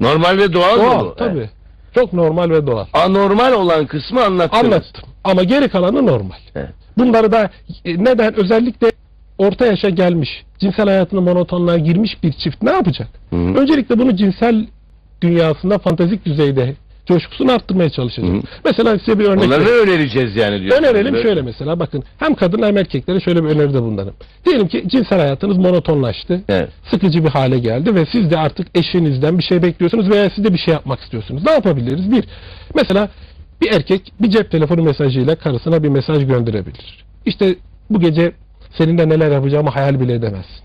Normal ve doğal, mı Doğal bu? tabii. Evet. Çok normal ve doğal. Anormal olan kısmı anlattınız. Anlattım. Ama geri kalanı normal. Evet. Bunları da e, neden özellikle orta yaşa gelmiş, cinsel hayatına monotonluğa girmiş bir çift ne yapacak? Hı. Öncelikle bunu cinsel dünyasında fantastik düzeyde coşkusunu arttırmaya çalışacak. Hı. Mesela size bir örnek Onları vereyim. önereceğiz yani diyorsunuz. Önerelim Böyle- şöyle mesela bakın hem kadın hem erkeklere şöyle bir öneride bulunalım. Diyelim ki cinsel hayatınız monotonlaştı. Evet. Sıkıcı bir hale geldi ve siz de artık eşinizden bir şey bekliyorsunuz veya siz de bir şey yapmak istiyorsunuz. Ne yapabiliriz? Bir, mesela bir erkek bir cep telefonu mesajıyla karısına bir mesaj gönderebilir. İşte bu gece seninle neler yapacağımı hayal bile edemezsin.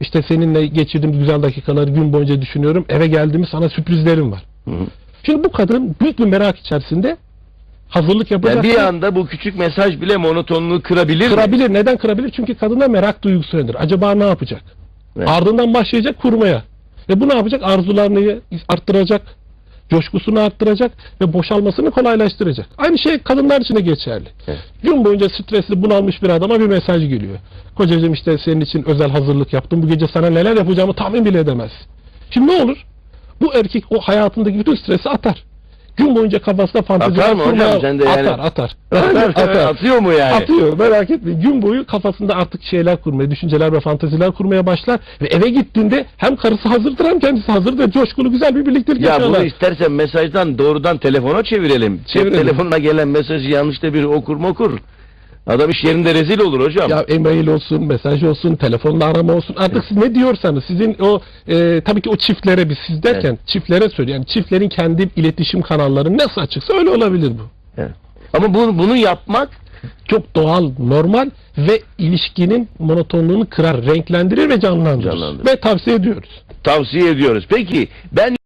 İşte seninle geçirdiğim güzel dakikaları gün boyunca düşünüyorum. Eve geldiğimi sana sürprizlerim var. Hı hı. Şimdi bu kadın büyük bir merak içerisinde hazırlık yapacak. Yani bir anda bu küçük mesaj bile monotonluğu kırabilir mi? Kırabilir. Neden kırabilir? Çünkü kadında merak duygusu nedir? Acaba ne yapacak? Evet. Ardından başlayacak kurmaya. Ve bu ne yapacak? Arzularını arttıracak. Coşkusunu arttıracak ve boşalmasını kolaylaştıracak. Aynı şey kadınlar için de geçerli. Evet. Gün boyunca stresli bunalmış bir adama bir mesaj geliyor. Kocacığım işte senin için özel hazırlık yaptım. Bu gece sana neler yapacağımı tahmin bile edemez. Şimdi ne olur? Bu erkek o hayatındaki bütün stresi atar. Gün boyunca kafasında fanteziler Atar mı hocam? kurmaya- Sen de yani- Atar, atar. Atar, Atıyor mu yani? Atıyor merak etme. Gün boyu kafasında artık şeyler kurmaya, düşünceler ve fanteziler kurmaya başlar. Ve eve gittiğinde hem karısı hazırdır hem kendisi hazırdır. Coşkulu güzel bir birliktelik Ya yaşarlar. bunu istersen mesajdan doğrudan telefona çevirelim. Cep Çevirelim. telefonuna gelen mesajı yanlışta bir okur mu okur. Adam iş yerinde rezil olur hocam. Ya e-mail olsun, mesaj olsun, telefonla arama olsun. Artık siz ne diyorsanız sizin o e, tabii ki o çiftlere biz siz derken çiftlere söylüyor. Yani çiftlerin kendi iletişim kanalları nasıl açıksa öyle olabilir bu. Evet. Ama bunu, bunu yapmak Çok doğal, normal ve ilişkinin monotonluğunu kırar, renklendirir ve canlandırır. Canlandırır. Ve tavsiye ediyoruz. tavsiye ediyoruz. Peki ben